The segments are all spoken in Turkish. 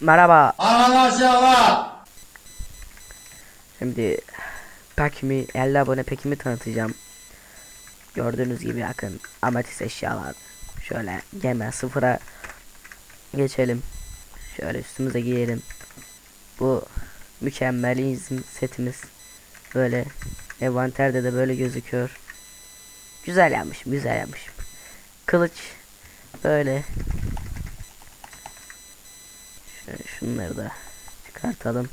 Merhaba. Arkadaşlar Şimdi pekimi 50 abone pekimi tanıtacağım. Gördüğünüz gibi yakın amatist eşyalar. Şöyle geme sıfıra geçelim. Şöyle üstümüze giyelim. Bu mükemmelizm setimiz. Böyle envanterde de böyle gözüküyor. Güzel yapmışım, güzel yapmışım. Kılıç böyle. Şöyle şunları da çıkartalım.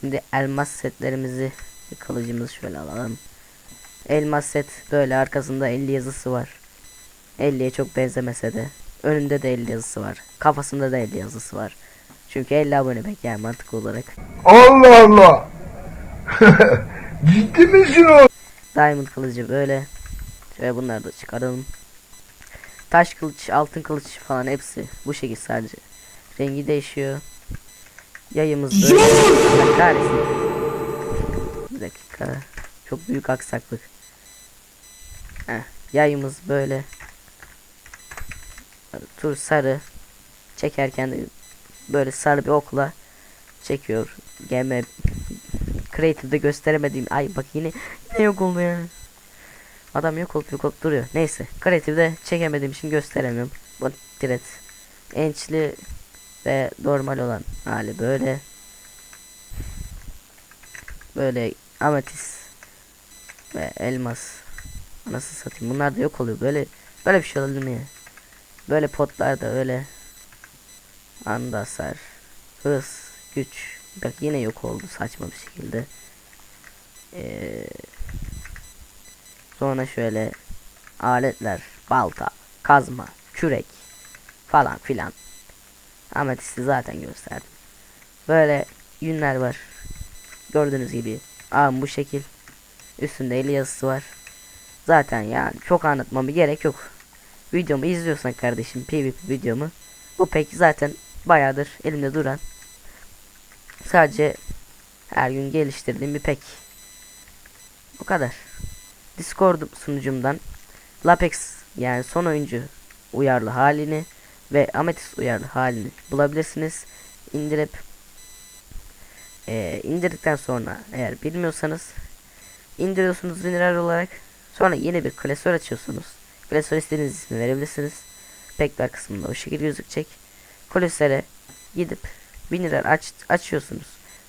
Şimdi elmas setlerimizi kılıcımızı şöyle alalım. Elmas set böyle arkasında 50 yazısı var. 50'ye çok benzemese de önünde de 50 yazısı var. Kafasında da 50 yazısı var. Çünkü 50 abone pek yani mantık olarak. Allah Allah. Ciddi misin o? Diamond kılıcı böyle. Şöyle bunları da çıkaralım. Taş kılıç, altın kılıç falan hepsi bu şekilde sadece. Rengi değişiyor. Yayımız böyle. Kahretsin. Bir dakika. Çok büyük aksaklık. Heh, yayımız böyle. Tur sarı. Çekerken de böyle sarı bir okla çekiyor. Geme Creative'de gösteremediğim ay bak yine ne yok oldu ya. Adam yok olup yok olup duruyor. Neyse. Creative'de çekemediğim için gösteremiyorum. Bu direkt ençli ve normal olan hali böyle. Böyle ametis ve elmas. Nasıl satayım? Bunlar da yok oluyor. Böyle böyle bir şey olabilir mi ya? Böyle potlar da öyle. Anda hasar. Hız, güç. Bak yine yok oldu saçma bir şekilde. Ee, sonra şöyle aletler, balta, kazma, kürek falan filan. Ametisti zaten gösterdim. Böyle yünler var. Gördüğünüz gibi ağım bu şekil. Üstünde eli yazısı var. Zaten yani çok anlatmama gerek yok. Videomu izliyorsan kardeşim PvP videomu. Bu pek zaten bayağıdır elimde duran. Sadece her gün geliştirdiğim bir pek. Bu kadar. Discord sunucumdan Lapex yani son oyuncu uyarlı halini ve Amethyst uyarlı halini bulabilirsiniz. İndirip eee indirdikten sonra eğer bilmiyorsanız indiriyorsunuz mineral olarak sonra yeni bir klasör açıyorsunuz. Klasör istediğiniz ismi verebilirsiniz. Pekler kısmında o şekilde gözükecek. Klasöre gidip mineral aç, açıyorsunuz.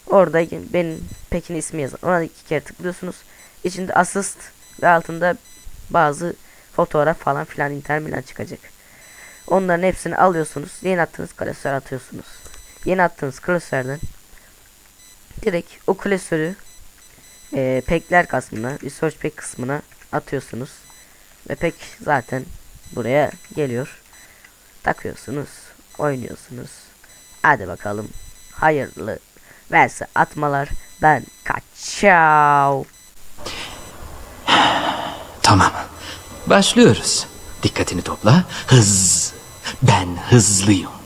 Orada benim pekin ismi yazın. Ona iki kere tıklıyorsunuz. İçinde assist ve altında bazı fotoğraf falan filan Inter Milan çıkacak. Onların hepsini alıyorsunuz. Yeni attığınız klasöre atıyorsunuz. Yeni attığınız klasörden direkt o klasörü e, pekler kısmına, research pack kısmına atıyorsunuz. Ve pek zaten buraya geliyor. Takıyorsunuz, oynuyorsunuz. Hadi bakalım. Hayırlı verse atmalar. Ben kaçav. Tamam. Başlıyoruz. Dikkatini topla. Hız. Ben hızlıyım.